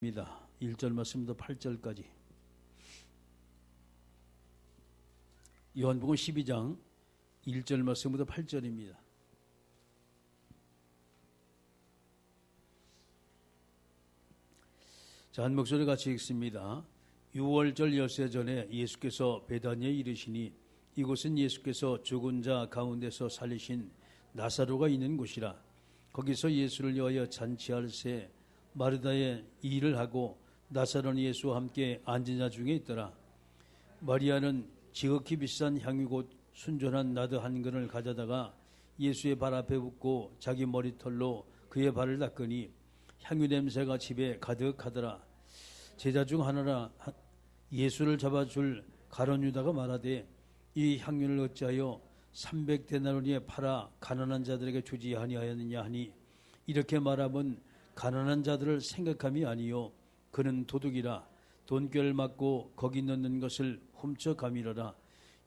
입니다. 1절 말씀부터 8절까지. 요한복음 12장 1절 말씀부터 8절입니다. 자, 한 목소리 같이 읽습니다. 6월절 열세 전에 예수께서 베다니에 이르시니 이곳은 예수께서 죽은 자 가운데서 살리신 나사로가 있는 곳이라 거기서 예수를 위하여 잔치할 새 마르다의 일을 하고 나사로는 예수와 함께 앉은 자 중에 있더라. 마리아는 지극히 비싼 향유 곧 순전한 나드 한 근을 가져다가 예수의 발 앞에 붓고 자기 머리털로 그의 발을 닦으니 향유 냄새가 집에 가득하더라. 제자 중 하나라 예수를 잡아줄 가론 유다가 말하되 이 향유를 어찌하여 300 데나리에 팔아 가난한 자들에게 주지 아니하였느냐 하니 이렇게 말하면 가난한 자들을 생각함이 아니요 그는 도둑이라 돈꾀를 맞고 거기 넣는 것을 훔쳐 가밀어라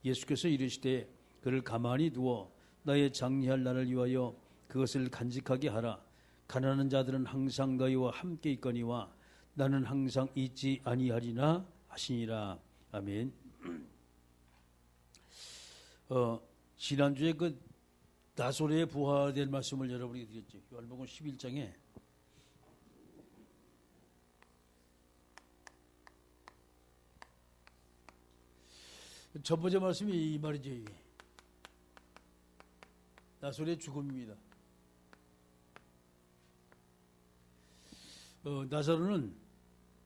예수께서 이르시되 그를 가만히 두어 나의 장리할 날을 위하여 그것을 간직하게 하라 가난한 자들은 항상 너희와 함께 있거니와 나는 항상 있지 아니하리나 하시니라 아멘. 어, 지난주에 그 나소레에 부활될 말씀을 여러분에게 드렸죠. 요한복음 11장에 첫 번째 말씀이 이 말이죠. 나솔의 죽음입니다. 어, 나사로는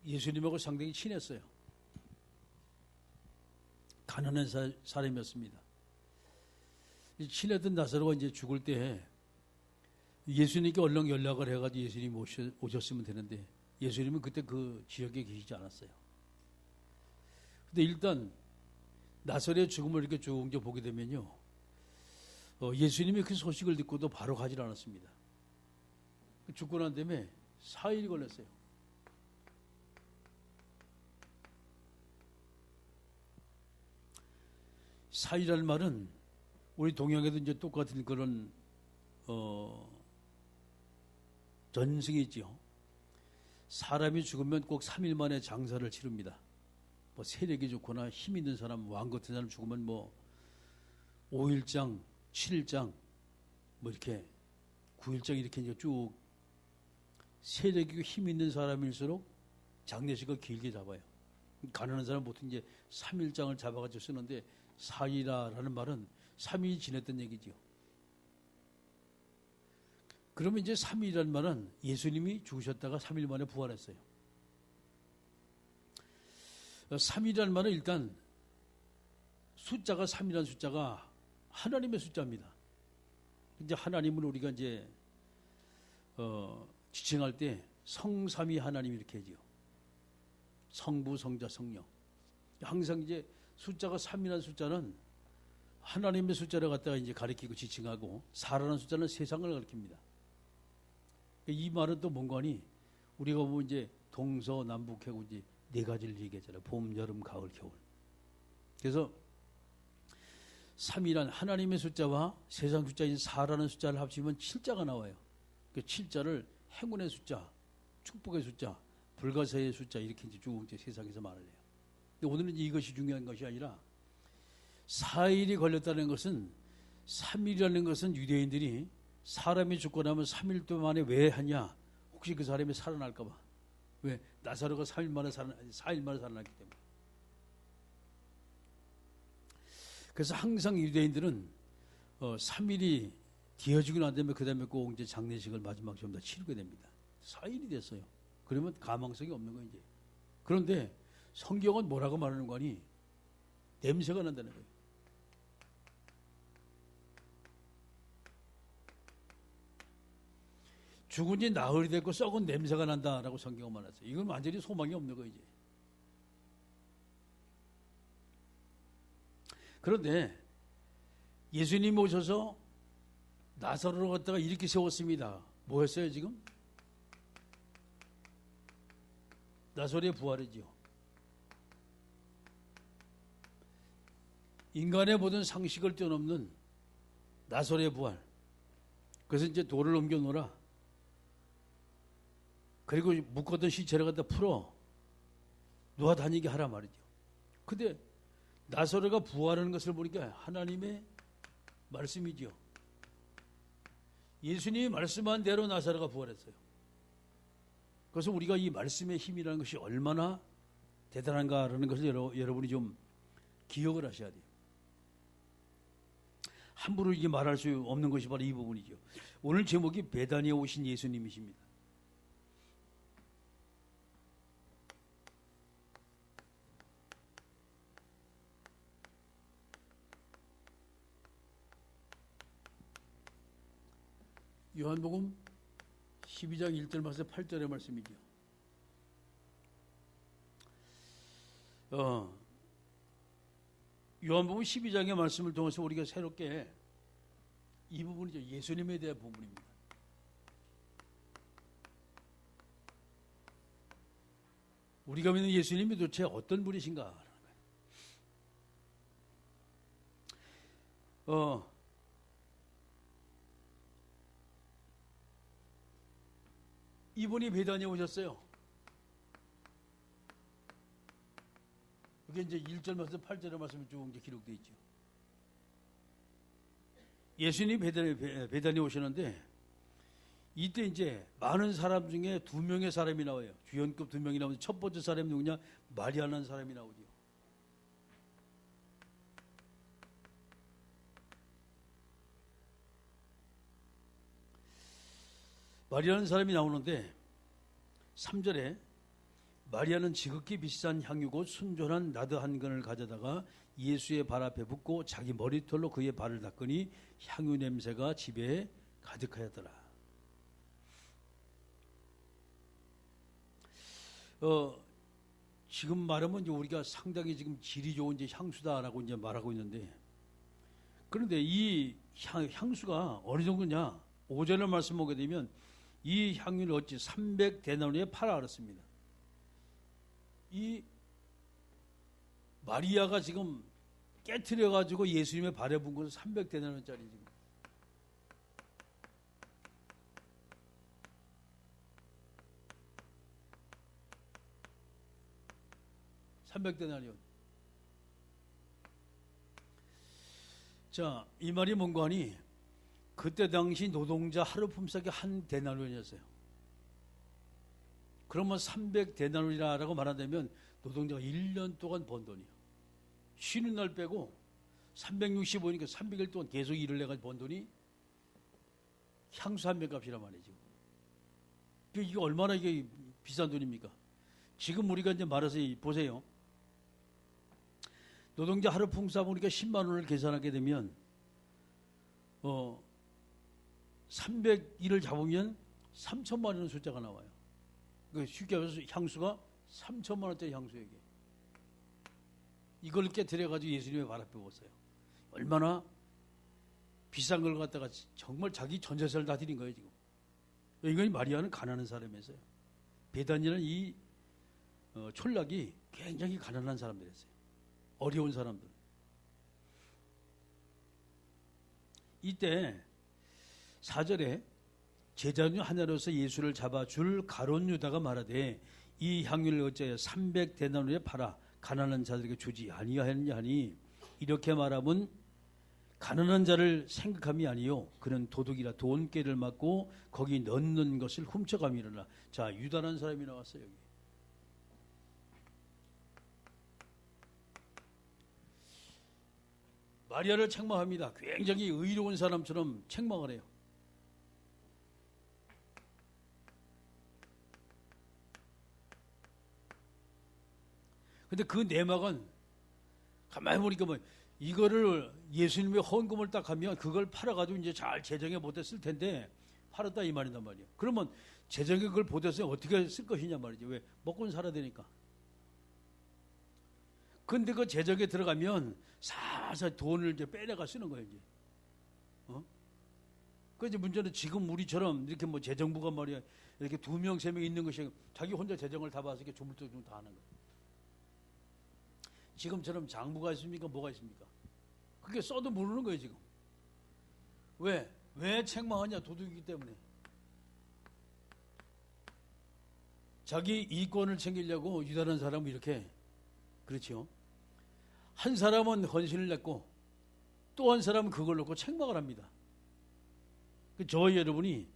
예수님하고 상당히 친했어요. 가난한 사, 사람이었습니다. 친했던 나사로가 이제 죽을 때 예수님께 얼른 연락을 해가지고 예수님 오셨, 오셨으면 되는데 예수님은 그때 그 지역에 계시지 않았어요. 근데 일단 나설의 죽음을 이렇게 쭉 보게 되면요. 어, 예수님이 그 소식을 듣고도 바로 가지 않았습니다. 죽고 난 다음에 4일이 걸렸어요. 사일이라는 말은 우리 동양에도 이제 똑같은 그런 어, 전승이 있죠. 사람이 죽으면 꼭 3일 만에 장사를 치릅니다. 뭐 세력이 좋거나 힘 있는 사람, 왕 같은 사람 죽으면 뭐 5일장, 7일장, 뭐 이렇게 9일장 이렇게 이제 쭉 세력이 힘 있는 사람일수록 장례식을 길게 잡아요. 가난한 사람 보통 이제 3일장을 잡아가지고 쓰는데 사이라라는 말은 3일 지냈던 얘기죠. 그러면 이제 3일이라는 말은 예수님이 죽으셨다가 3일 만에 부활했어요. 3이라는 말은 일단 숫자가 3이라는 숫자가 하나님의 숫자입니다. 이제 하나님을 우리가 이제 어, 지칭할 때 성삼위 하나님 이렇게 하지요. 성부, 성자, 성령. 항상 이제 숫자가 3이라는 숫자는 하나님의 숫자를 갖다가 이제 가리키고 지칭하고 4라는 숫자는 세상을 가리킵니다. 이 말은 또 뭔가 니 우리가 보면 이제 동서 남북해고 이제 네 가지를 얘기했잖아요. 봄, 여름, 가을, 겨울. 그래서 3이란 하나님의 숫자와 세상 숫자인 4라는 숫자를 합치면 7자가 나와요. 그 7자를 행운의 숫자, 축복의 숫자, 불가사의 숫자 이렇게 이제 쭉 이제 세상에서 말을 해요. 근데 오늘은 이것이 중요한 것이 아니라 4일이 걸렸다는 것은 3일이라는 것은 유대인들이 사람이 죽고 나면 3일 동안에 왜 하냐? 혹시 그 사람이 살아날까 봐. 왜? 나사로가 3일 만에 살아, 4일 만에 살아났기 때문에. 그래서 항상 유대인들은 어, 3일이 뒤어지고 난 다음에 그 다음에 꼭 이제 장례식을 마지막 전부 다 치르게 됩니다. 4일이 됐어요. 그러면 가망성이 없는 거예요, 이제. 그런데 성경은 뭐라고 말하는 거니? 냄새가 난다는 거예요. 죽은 지 나흘이 됐고 썩은 냄새가 난다라고 성경은 말했어요. 이건 완전히 소망이 없는 거예요, 이제. 그런데 예수님 오셔서 나사로를 갖다가 이렇게 세웠습니다. 뭐였어요, 지금? 나사로의 부활이지요. 인간의 모든 상식을 뛰어넘는 나사로의 부활. 그래서 이제 돌을 옮겨 놓으라. 그리고 묶었던 시체를 갖다 풀어 놓아 다니게 하라 말이죠. 근데 나사로가 부활하는 것을 보니까 하나님의 말씀이죠. 예수님이 말씀한 대로 나사로가 부활했어요. 그래서 우리가 이 말씀의 힘이라는 것이 얼마나 대단한가라는 것을 여러분이 좀 기억을 하셔야 돼요. 함부로 이게 말할 수 없는 것이 바로 이 부분이죠. 오늘 제목이 배단에 오신 예수님이십니다. 요한복음 12장 1절 말씀 8절의 말씀이죠. 어, 요한복음 12장의 말씀을 통해서 우리가 새롭게 이 부분이죠. 예수님에 대한 부분입니다. 우리가 믿는 예수님이 도대체 어떤 분이신가? 어, 이분이 배단에 오셨어요. 이게 이제 1절 말씀, 8절의 말씀이 쭉 이제 기록되어 있죠. 예수님이 배단에, 배단에 오시는데 이때 이제 많은 사람 중에 두 명의 사람이 나와요. 주연급 두 명이 나오는데 첫 번째 사람이 누구냐? 마리아라는 사람이 나오죠. 마리아라는 사람이 나오는데 3절에 마리아는 지극히 비싼 향유고 순전한 나드 한 근을 가져다가 예수의 발 앞에 붓고 자기 머리털로 그의 발을 닦으니 향유 냄새가 집에 가득하였더라. 어, 지금 말하면 이제 우리가 상당히 지금 질이 좋은 이제 향수다라고 이제 말하고 있는데 그런데 이 향, 향수가 어느 정도냐? 오전에 말씀 보게 되면 이 향유를 어찌 300데나리에 팔아 알았습니다. 이 마리아가 지금 깨트려 가지고 예수님의 발에 분 것은 300데나리짜리 지금. (300데나리온) 자, 이 말이 뭔가 하니 그때 당시 노동자 하루 품삯이 한 데나리온이었어요. 그러면 300데나리라고 말한다면 노동자가 1년 동안 번 돈이요. 쉬는 날 빼고 365니까 300일 동안 계속 일을 해가지고 번 돈이 향수 한명 값이란 말이죠. 이게 얼마나 이게 비싼 돈입니까? 지금 우리가 이제 말해서 보세요. 노동자 하루 품삯 우리가 10만 원을 계산하게 되면 어 300일을 잡으면 3천만 원의 숫자가 나와요. 그 쉽게 말해서 향수가 3천만 원짜리 향수에게 이걸 깨뜨려 가지고 예수님의 발 앞에 보세요. 얼마나 비싼 걸 갖다가 정말 자기 전재산을 다 드린 거예요 지금. 이건 마리아는 가난한 사람이었어요. 베단이는 이 어, 촌락이 굉장히 가난한 사람들이었어요. 어려운 사람들. 이때 4절에 제자 중 하나로서 예수를 잡아 줄 가론 유다가 말하되 이 향유를 어째여 300데나리에 팔아 가난한 자들에게 주지 아니하였냐 하니 이렇게 말하면 가난한 자를 생각함이 아니요. 그는 도둑이라 돈깨를 맞고 거기 넣는 것을 훔쳐감이라나. 자 유다라는 사람이 나왔어요 여기. 마리아를 책망합니다. 굉장히 의로운 사람처럼 책망을 해요 근데 그 내막은 가만히 보니까 뭐 이거를 예수님의 헌금을 딱 하면 그걸 팔아가지고 이제 잘 재정에 못했을 텐데 팔았다 이 말이단 말이에요. 그러면 재정에 그걸 보태서 어떻게 쓸 것이냐 말이지. 왜? 먹고는 살아야 되니까. 근데 그 재정에 들어가면 사서 돈을 이제 빼내가 쓰는 거예요, 이제. 어? 그 이제 문제는 지금 우리처럼 이렇게 뭐 재정부가 말이야. 이렇게 두 명, 세 명 있는 것이 자기 혼자 재정을 다 봐서 이렇게 조물조물 다 하는 거예요. 지금처럼 장부가 있습니까? 뭐가 있습니까? 그게 써도 모르는 거예요, 지금. 왜? 왜 책망하냐? 도둑이기 때문에. 자기 이권을 챙기려고 유다라는 사람은 이렇게 그렇죠. 한 사람은 헌신을 냈고 또 한 사람은 그걸 놓고 책망을 합니다. 그 저희 여러분이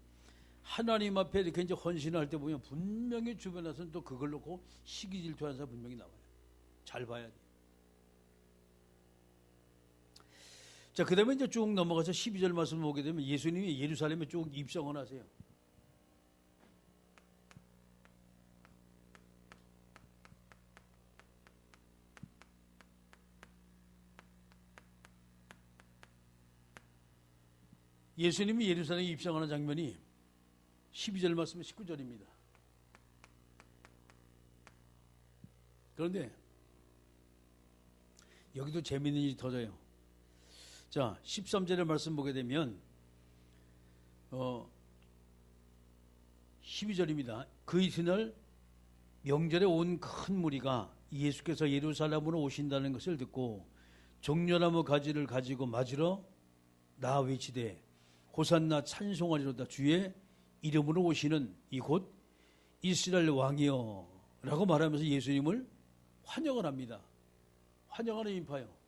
하나님 앞에 이렇게 이제 헌신을 할때 보면 분명히 주변에서는 또 그걸 놓고 시기 질투하는 사람 분명히 나와요. 잘 봐야 돼. 자, 그 다음에 이제 쭉 넘어가서 12절 말씀 보게 되면 예수님이 예루살렘에 쭉 입성을 하세요. 예수님이 예루살렘에 입성하는 장면이 12절 말씀 19절입니다. 그런데 여기도 재미있는 일이 터져요. 자, 13절의 말씀 보게 되면 어 12절입니다. 그 이튿날 명절에 온 큰 무리가 예수께서 예루살렘으로 오신다는 것을 듣고 종려나무 가지를 가지고 맞으러 나 외치되 호산나 찬송하리로다 주의 이름으로 오시는 이곳 이스라엘 왕이여 라고 말하면서 예수님을 환영을 합니다. 환영하는 인파요.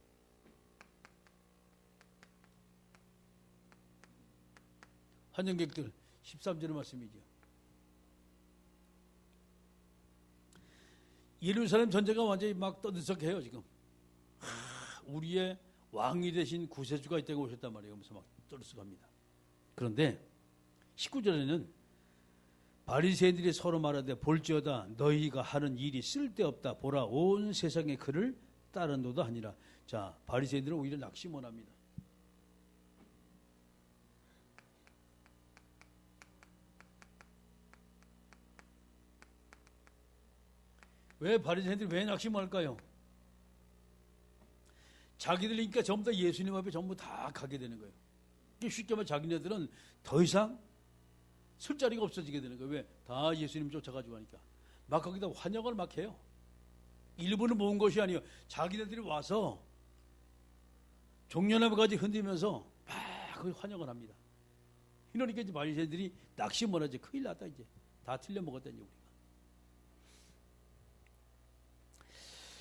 환영객들 13절의 말씀이죠. 예루살렘 전쟁가 완전히 막 떠들썩해요 지금. 하, 우리의 왕이 되신 구세주가 이때가 오셨단 말이에요. 그러면서 막 떠들썩합니다. 그런데 19절에는 바리새인들이 서로 말하되 볼지어다 너희가 하는 일이 쓸데없다 보라 온 세상의 그를 따른도다 하니라. 자 바리새인들은 오히려 낙심원합니다. 왜 바리새인들이 왜 낙심할까요? 자기들이니까 전부 다 예수님 앞에 전부 다 가게 되는 거예요. 쉽게 말해 자기네들은 더 이상 술 자리가 없어지게 되는 거예요. 왜? 다 예수님 쫓아가지고 하니까. 막 거기다 환영을 막 해요. 일부는 모은 것이 아니에요. 자기네들이 와서 종려나무까지 흔들면서 막 거기 환영을 합니다. 이러니까 이제 바리새들이 낙심을 하지. 큰일 났다 이제. 다 틀려 먹었다 이제 우리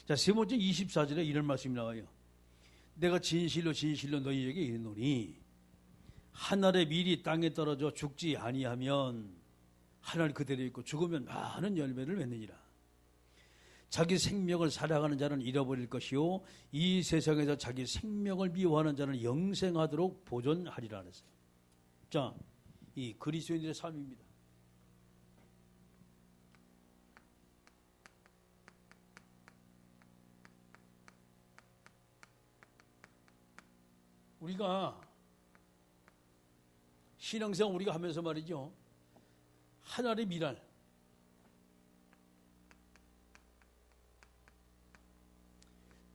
자, 세 번째 24절에 이런 말씀이 나와요. 내가 진실로 진실로 너희에게 이르노니 하늘의 밀이 땅에 떨어져 죽지 아니하면 하늘 그대로 있고 죽으면 많은 열매를 맺느니라. 자기 생명을 사랑하는 자는 잃어버릴 것이요 이 세상에서 자기 생명을 미워하는 자는 영생하도록 보존하리라 그랬어요. 자, 이 그리스도인들의 삶입니다. 우리가 신앙생활 우리가 하면서 말이죠. 하나의 미랄.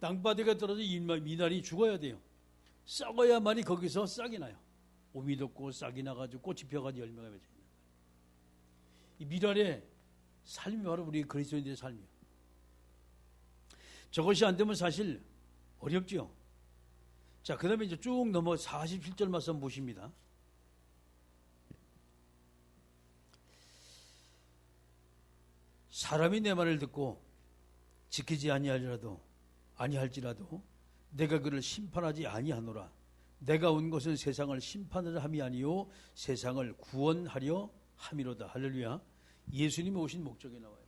땅바닥에 떨어져 미랄이 죽어야 돼요. 썩어야만이 거기서 싹이 나요. 오미 돋고 싹이 나가지고 꽃이 펴가지고 열매가 맺어 있는 거예요. 이 미랄의 삶이 바로 우리 그리스도인들의 삶이에요. 저것이 안 되면 사실 어렵죠. 자, 그 다음에 이제 쭉 넘어 47절 말씀 보십니다. 사람이 내 말을 듣고 지키지 아니할지라도 아니할지라도 내가 그를 심판하지 아니하노라. 내가 온 것은 세상을 심판을 함이 아니요 세상을 구원하려 함이로다. 할렐루야. 예수님이 오신 목적이 나와요.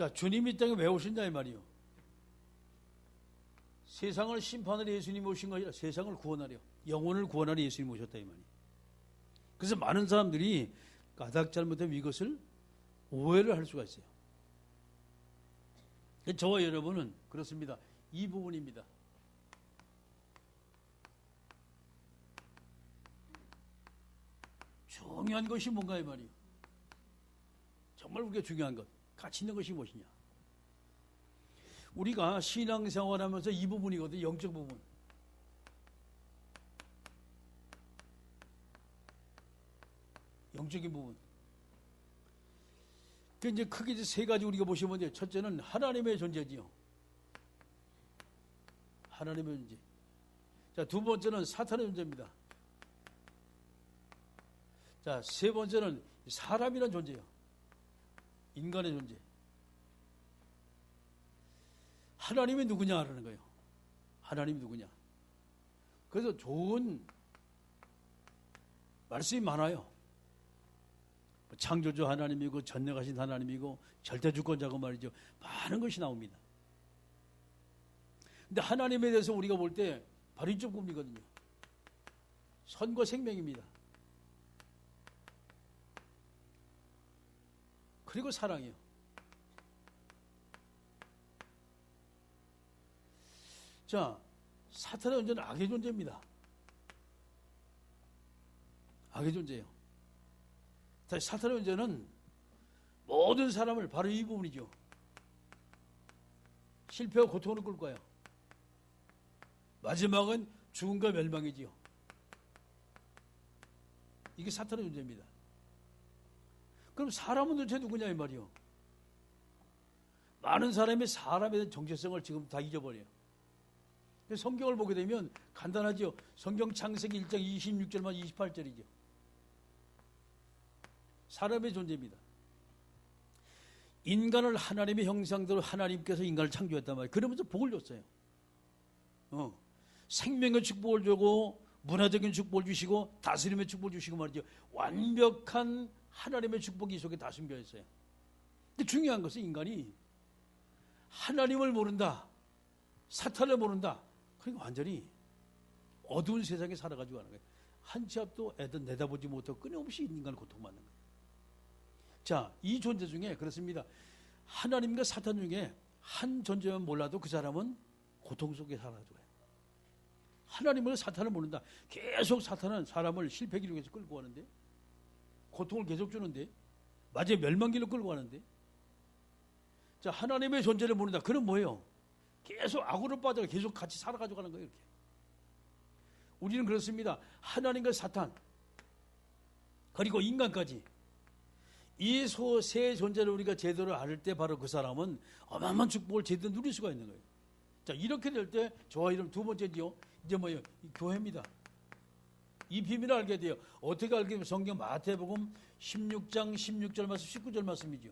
자, 주님이 땅에 왜 오신다 이 말이요. 세상을 심판하려 예수님이 오신 것이 아니라 세상을 구원하려 영혼을 구원하려 예수님이 오셨다 이 말이에요. 그래서 많은 사람들이 까닭 잘못하면 이것을 오해를 할 수가 있어요. 저와 여러분은 그렇습니다. 이 부분입니다. 중요한 것이 뭔가 이 말이에요. 정말 우리가 중요한 것. 가치 있는 것이 무엇이냐? 우리가 신앙생활 하면서 이 부분이거든, 영적 부분. 영적인 부분. 그 이제 크게 세 가지 우리가 보시면 돼요. 첫째는 하나님의 존재지요. 하나님의 존재. 자, 두 번째는 사탄의 존재입니다. 자, 세 번째는 사람이라는 존재예요. 인간의 존재. 하나님이 누구냐라는 거예요. 하나님이 누구냐. 그래서 좋은 말씀이 많아요. 뭐 창조주 하나님이고 전능하신 하나님이고 절대 주권자고 말이죠. 많은 것이 나옵니다. 근데 하나님에 대해서 우리가 볼때 이쪽 부분이거든요. 선과 생명입니다. 그리고 사랑이요. 자, 사탄의 존재는 악의 존재입니다. 악의 존재예요. 다시 사탄의 존재는 모든 사람을 바로 이 부분이죠. 실패와 고통으로 끌 거예요. 마지막은 죽음과 멸망이지요. 이게 사탄의 존재입니다. 그럼 사람은 도대체 누구냐 이 말이요. 많은 사람이 사람에 대한 정체성을 지금 다 잊어버려요. 성경을 보게 되면 간단하죠. 성경 창세기 1장 26절만 28절이죠. 사람의 존재입니다. 인간을 하나님의 형상대로 하나님께서 인간을 창조했단 말이에요. 그러면서 복을 줬어요. 어. 생명의 축복을 주고 문화적인 축복을 주시고 다스림의 축복을 주시고 말이죠. 완벽한 하나님의 축복이 이 속에 다 숨겨 있어요. 근데 중요한 것은 인간이 하나님을 모른다. 사탄을 모른다. 그러니까 완전히 어두운 세상에 살아가지고 하는 거예요. 한 치 앞도 애들 내다보지 못하고 끊임없이 인간을 고통받는 거예요. 자, 이 존재 중에 그렇습니다. 하나님과 사탄 중에 한 존재만 몰라도 그 사람은 고통 속에 살아가지고 하나님을 사탄을 모른다. 계속 사탄은 사람을 실패기로 계속 끌고 가는데 고통을 계속 주는데 마지막 멸망길로 끌고 가는데 자 하나님의 존재를 모른다. 그럼 뭐예요? 계속 악으로 빠져 계속 같이 살아가지고 가는 거예요. 이렇게. 우리는 그렇습니다. 하나님과 사탄 그리고 인간까지 이 세 존재를 우리가 제대로 알 때 바로 그 사람은 어마어마한 축복을 제대로 누릴 수가 있는 거예요. 자 이렇게 될 때 저와 이름 두 번째지요. 이제 뭐예요? 교회입니다. 이 비밀을 알게 돼요. 어떻게 알게 되면 성경 마태복음 16장 16절 말씀 19절 말씀이죠.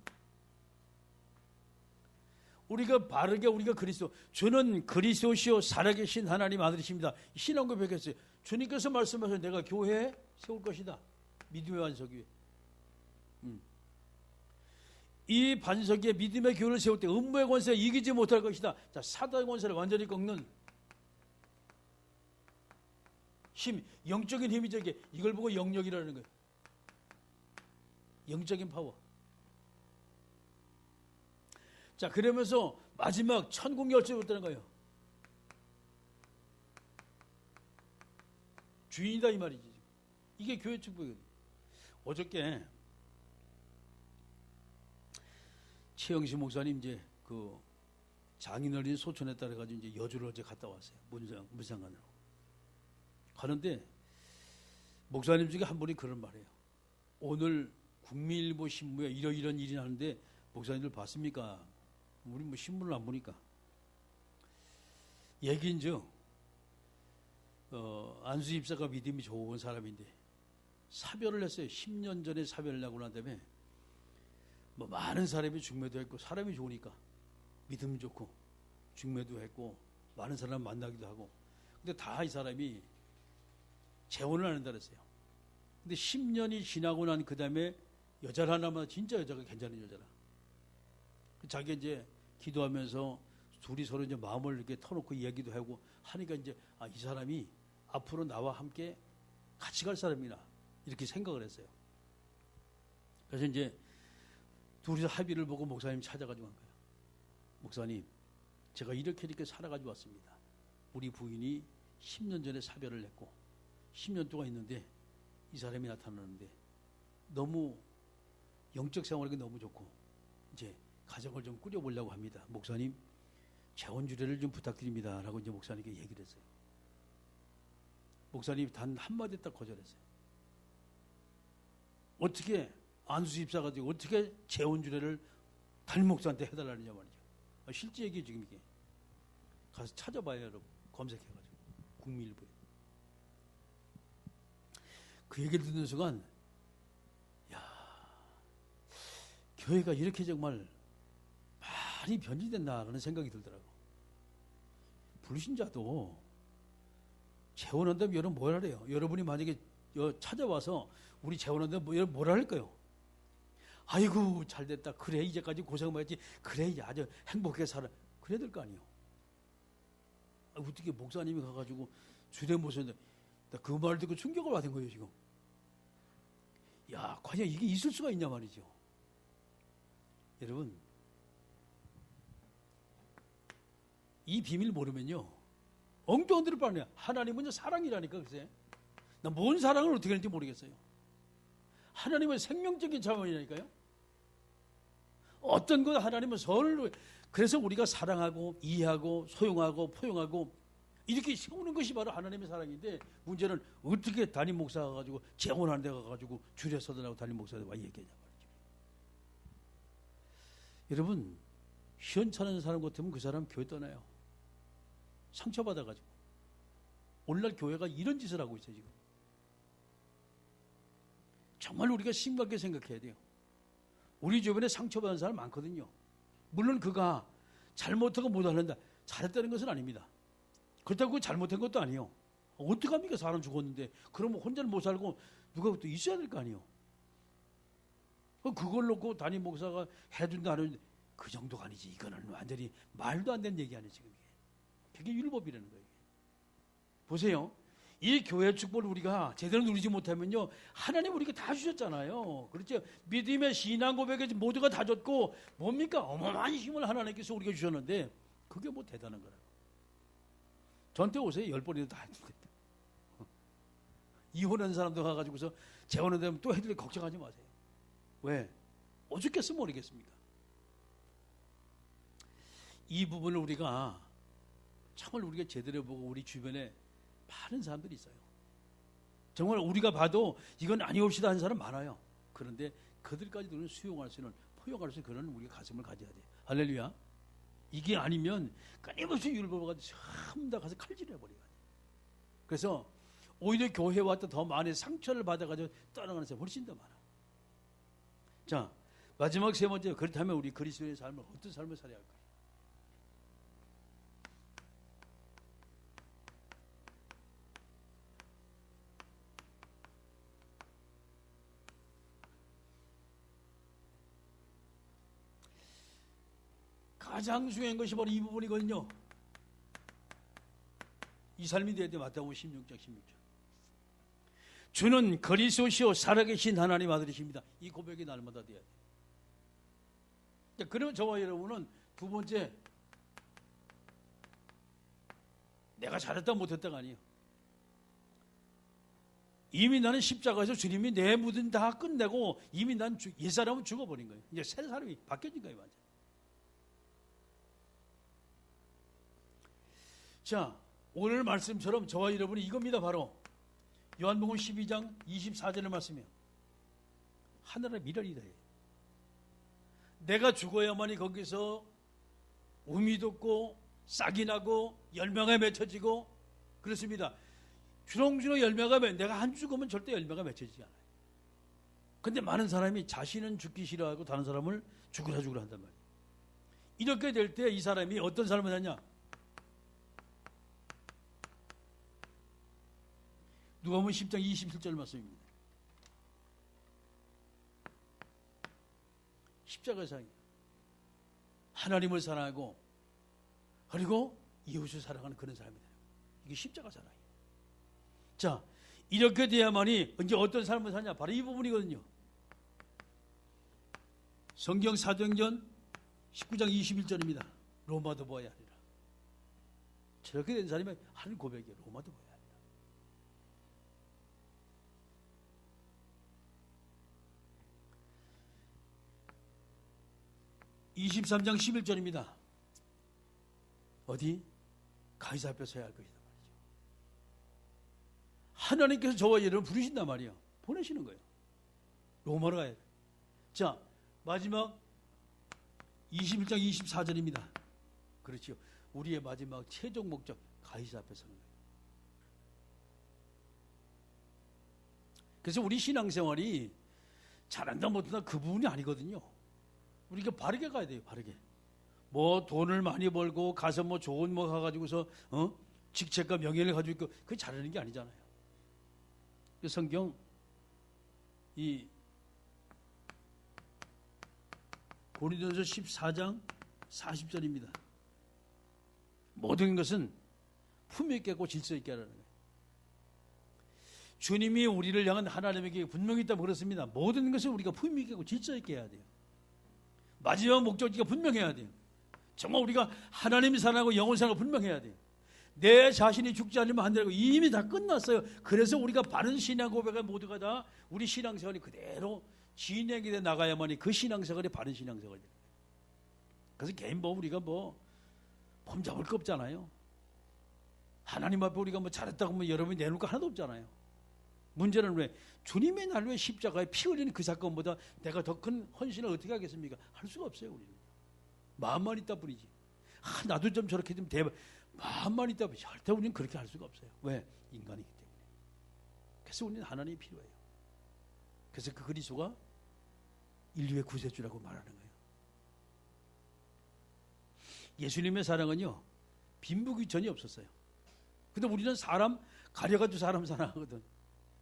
우리가 바르게 우리가 그리스도 주는 그리스도시요 살아계신 하나님 아들이십니다. 신앙 고백했어요. 주님께서 말씀하셔 내가 교회 세울 것이다. 믿음의 반석 위에. 음. 이 반석 위에 믿음의 교회를 세울 때 음모의 권세가 이기지 못할 것이다. 자, 사단의 권세를 완전히 꺾는 힘, 영적인 힘이 저게 이걸 보고 영역이라는 거예요. 영적인 파워. 자, 그러면서 마지막 천국 열쇠를 줬다는 거예요. 주인이다 이 말이지. 이게 교회 축복이거든요. 어저께 최영시 목사님 이제 그 장인어린 소천에 따라 가지고 이제 여주를 어제 갔다 왔어요. 문상 문상관으로. 가는데 목사님 중에 한 분이 그런 말이에요. 오늘 국민일보 신문에 이러이런 일이 나는데 목사님들 봤습니까? 우리 뭐 신문을 안 보니까. 얘기인즉 어, 안수 입사가 믿음이 좋은 사람인데 사별을 했어요. 10년 전에 사별을 하고 난 다음에 뭐 많은 사람이 중매도 했고 사람이 좋으니까 믿음 좋고 중매도 했고 많은 사람 만나기도 하고 근데 다 이 사람이 재혼을 한다 그랬어요. 근데 10년이 지나고 난 그 다음에 여자를 하나만 진짜 여자가 괜찮은 여자라. 자기 이제 기도하면서 둘이 서로 이제 마음을 이렇게 터놓고 이야기도 하고 하니까 이제 아, 이 사람이 앞으로 나와 함께 같이 갈 사람이나 이렇게 생각을 했어요. 그래서 이제 둘이서 합의를 보고 목사님 찾아가지고 간 거예요. 목사님, 제가 이렇게 이렇게 살아가지고 왔습니다. 우리 부인이 10년 전에 사별을 했고 10년 동안 있는데 이 사람이 나타나는데 너무 영적 생활이 너무 좋고 이제 가정을 좀 꾸려보려고 합니다. 목사님 재혼 주례를 좀 부탁드립니다 라고 이제 목사님께 얘기를 했어요. 목사님이 단 한마디 딱 거절했어요. 어떻게 안수 입사가 되고 어떻게 재혼 주례를 담임 목사한테 해달라느냐 말이죠. 아, 실제 얘기 지금 이게 가서 찾아봐요, 여러분. 검색해가지고 국민일보에 그 얘기를 듣는 순간 야 교회가 이렇게 정말 많이 변질됐나라는 생각이 들더라고. 불신자도 재혼한다면 여러분 뭐라 그래요? 여러분이 만약에 여- 찾아와서 우리 재혼한다면 뭐, 여러분 뭐라 할까요? 아이고 잘 됐다. 그래 이제까지 고생 많이 했지. 그래 이제 아주 행복하게 살아. 그래야 될 거 아니에요. 아, 어떻게 목사님이 가가지고 주례 모셨는데 그 말을 듣고 충격을 받은 거예요 지금. 야 과연 이게 있을 수가 있냐 말이죠. 여러분 이 비밀 모르면요 엉뚱한 데를 빠네. 하나님은 사랑이라니까 글쎄. 나 뭔 사랑을 어떻게 하는지 모르겠어요. 하나님은 생명적인 자원이라니까요. 어떤 것 하나님은 서로 그래서 우리가 사랑하고 이해하고 소용하고 포용하고 이렇게 세우는 것이 바로 하나님의 사랑인데 문제는 어떻게 담임 목사가 가지고 재혼하는 데 가 가지고 줄여 서더라고 담임 목사가 와 얘기하냐 말이죠. 여러분 시원찮은 사람 같으면 그 사람 교회 떠나요. 상처받아 가지고 오늘날 교회가 이런 짓을 하고 있어요 지금. 정말 우리가 심각하게 생각해야 돼요. 우리 주변에 상처받은 사람 많거든요. 물론 그가 잘못하고 못하는다. 잘했다는 것은 아닙니다. 그렇다고 잘못한 것도 아니에요. 어떡합니까? 사람 죽었는데. 그러면 혼자는 못 살고 누가 또 있어야 될 거 아니에요. 그걸 놓고 담임 목사가 해준다 하는 그 정도가 아니지. 이거는 완전히 말도 안 되는 얘기 아니에요, 지금 이게. 그게 율법이라는 거예요. 보세요. 이 교회 축복을 우리가 제대로 누리지 못하면요. 하나님 우리가 다 주셨잖아요. 그렇죠? 믿음의 신앙 고백에 모두가 다 줬고 뭡니까? 어마어마한 힘을 하나님께서 우리가 주셨는데 그게 뭐 대단한 거라고. 전때 오세요. 열 번이라도 다 해줄 텐데. 이혼한 사람도 가가지고서 재혼한 되면 또때 걱정하지 마세요. 왜? 어죽겠어 모르겠습니까? 이 부분을 우리가 정말 우리가 제대로 보고 우리 주변에 많은 사람들이 있어요. 정말 우리가 봐도 이건 아니옵시다 하는 사람 많아요. 그런데 그들까지도 수용할 수 있는 포용할 수 있는 그런 우리가 가슴을 가져야 돼. 할렐루야. 이게 아니면 끊임없이 율법을 가지고 참다 가서 칼질해 버려요. 그래서 오히려 교회 왔다 더 많이 상처를 받아가지고 떠나가는 사람이 훨씬 더 많아. 자 마지막 세 번째 그렇다면 우리 그리스도의 삶을 어떤 삶을 살아야 할까 가장 중요한 것이 바로 이 부분이거든요. 이 삶이 돼야 돼. 마태복음 16장 16절. 주는 그리스도시요 살아계신 하나님 아들이십니다. 이 고백이 날마다 돼야 돼. 그러면 저와 여러분은 두 번째 내가 잘했다 못했다가 아니에요. 이미 나는 십자가에서 주님이 내 무든 다 끝내고 이미 난 옛사람은 죽어버린 거예요. 이제 새 사람이 바뀌어진 거예요. 완전. 자, 오늘 말씀처럼 저와 여러분이 이겁니다. 바로 요한복음 12장 24절의 말씀이에요. 하늘의 미련이다. 내가 죽어야만이 거기서 음이 돋고 싹이 나고 열매가 맺혀지고 그렇습니다. 주렁주렁 열매가 맺 내가 한 죽으면 절대 열매가 맺혀지지 않아요. 근데 많은 사람이 자신은 죽기 싫어하고 다른 사람을 죽으라 죽으라 한단 말이에요. 이렇게 될 때 이 사람이 어떤 삶을 하냐? 누가복음 10장 27절 말씀입니다. 십자가 사랑 하나님을 사랑하고 그리고 이웃을 사랑하는 그런 사람이 돼요. 이게 십자가 사랑이에요. 자, 이렇게 돼야만이 이제 어떤 삶을 사냐? 바로 이 부분이거든요. 성경 사도행전 19장 21절입니다. 로마도 보아야 하리라. 저렇게 된 사람이 하는 고백이에요. 로마도 보아야. 23장 11절입니다. 어디? 가이사 앞에 서야 할 것이다 말이죠. 하나님께서 저와 여러분 부르신단 말이에요. 보내시는 거예요. 로마로 가야 돼. 자, 마지막 21장 24절입니다. 그렇죠. 우리의 마지막 최종 목적 가이사 앞에 서는 거예요. 그래서 우리 신앙생활이 잘한다 못한다 그 부분이 아니거든요. 우리가 바르게 가야 돼요. 바르게. 뭐 돈을 많이 벌고 가서 뭐 좋은 뭐 가가지고서 어 직책과 명예를 가지고 있고 그게 잘하는 게 아니잖아요. 그 성경 이 고린도서 14장 40절입니다. 모든 것은 품위 있게 하고 질서 있게 하라는 거예요. 주님이 우리를 향한 하나님에게 분명히 있다고 그렇습니다. 모든 것을 우리가 품위 있게 하고 질서 있게 해야 돼요. 마지막 목적지가 분명해야 돼요. 정말 우리가 하나님이 사랑하고 영원 사랑을 분명해야 돼요. 내 자신이 죽지 않으면 안 되고 이미 다 끝났어요. 그래서 우리가 바른 신앙 고백을 모두가 다 우리 신앙생활이 그대로 진행이 돼 나가야만이 그 신앙생활이 바른 신앙생활이 돼요. 그래서 개인 뭐 우리가 뭐 범 잡을 거 없잖아요. 하나님 앞에 우리가 뭐 잘했다고 뭐 여러분이 내놓을 거 하나도 없잖아요. 문제는 왜 주님의 날로 십자가에 피 흘리는 그 사건보다 내가 더 큰 헌신을 어떻게 하겠습니까? 할 수가 없어요 우리는. 마음만 있다 뿐이지. 아, 나도 좀 저렇게 좀 대박. 마음만 있다 뿐이지. 절대 우리는 그렇게 할 수가 없어요. 왜? 인간이기 때문에. 그래서 우리는 하나님이 필요해요. 그래서 그 그리스도가 인류의 구세주라고 말하는 거예요. 예수님의 사랑은요, 빈부귀 전이 없었어요. 근데 우리는 사람 가려가지고 사람 사랑하거든.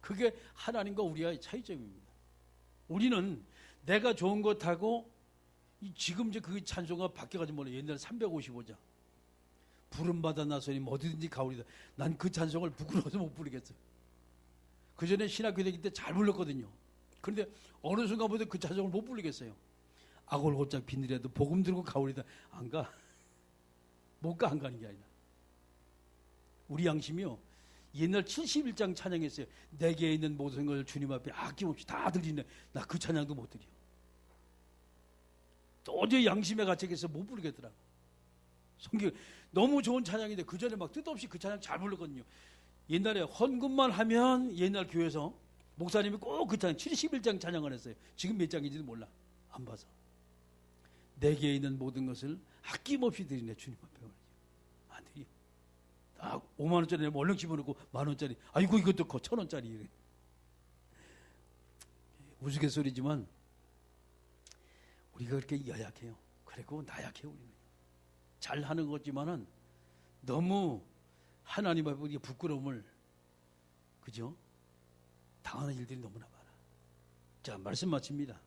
그게 하나님과 우리의 차이점입니다. 우리는 내가 좋은 것 하고 이 지금 이제 그 찬송가 바뀌어가지고 몰라 옛날 355장 부름받아 나서니 어디든지 가오리다. 난 그 찬송을 부끄러워서 못 부르겠어. 그 전에 신학교 다닐 때 잘 불렀거든요. 그런데 어느 순간부터 그 찬송을 못 부르겠어요. 아골골짝 빈들에도 복음 들고 가오리다. 안 가. 못 가 안 가는 게 아니라. 우리 양심이요. 옛날 71장 찬양했어요. 내게 있는 모든 걸 주님 앞에 아낌없이 다 드리네. 나 그 찬양도 못 드려. 도저히 양심의 가책에서 못 부르겠더라고. 성경 너무 좋은 찬양인데 그 전에 막 뜻없이 그 찬양 잘 불렀거든요. 옛날에 헌금만 하면 옛날 교회에서 목사님이 꼭 그 찬양 71장 찬양을 했어요. 지금 몇 장인지도 몰라. 안 봐서. 내게 있는 모든 것을 아낌없이 드리네 주님 앞에. 안 드려. 딱 5만 원짜리 얼른 집어넣고 만 원짜리. 아이고 이것도 커 천 원짜리. 우스갯소리지만 우리가 그렇게 연약해요. 그리고 나약해 우리는. 잘하는 거지만은 너무 하나님 앞에 우리가 부끄러움을 그죠? 당하는 일들이 너무나 많아. 자 말씀 마칩니다.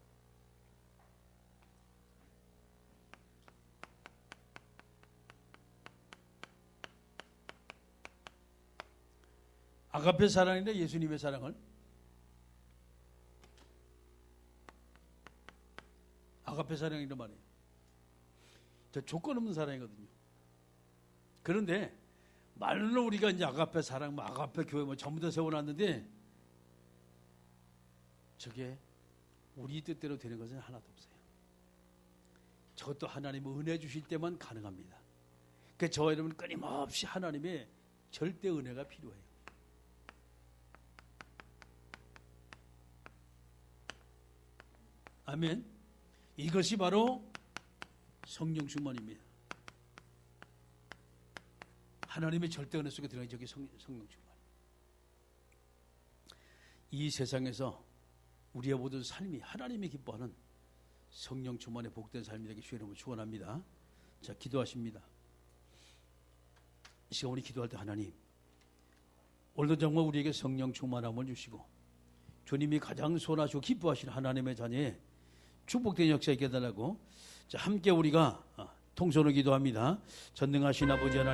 아가페 사랑인데 예수님의 사랑을 아가페 사랑이란 말이에요. 저 조건 없는 사랑이거든요. 그런데 말로 우리가 이제 아가페 사랑, 뭐 아가페 교회 뭐 전부 다 세워놨는데 저게 우리 뜻대로 되는 것은 하나도 없어요. 저것도 하나님 은혜 주실 때만 가능합니다. 그러니까 저와 여러분 끊임없이 하나님의 절대 은혜가 필요해요. 아멘. 이것이 바로 성령 충만입니다. 하나님의 절대 은혜 속에 들어가 저기 성, 성령 충만. 이 세상에서 우리의 모든 삶이 하나님이 기뻐하는 성령 충만의 복된 삶이 되기 주여러분 축원합니다. 자 기도하십니다. 이 시간 우리 기도할 때 하나님 오늘도 정말 우리에게 성령 충만함을 주시고 주님이 가장 소원하시고 기뻐하시는 하나님의 자녀의 축복된 역사 있게 해달라고 자 함께 우리가 통솔을 기도합니다. 전능하신 아버지 하나님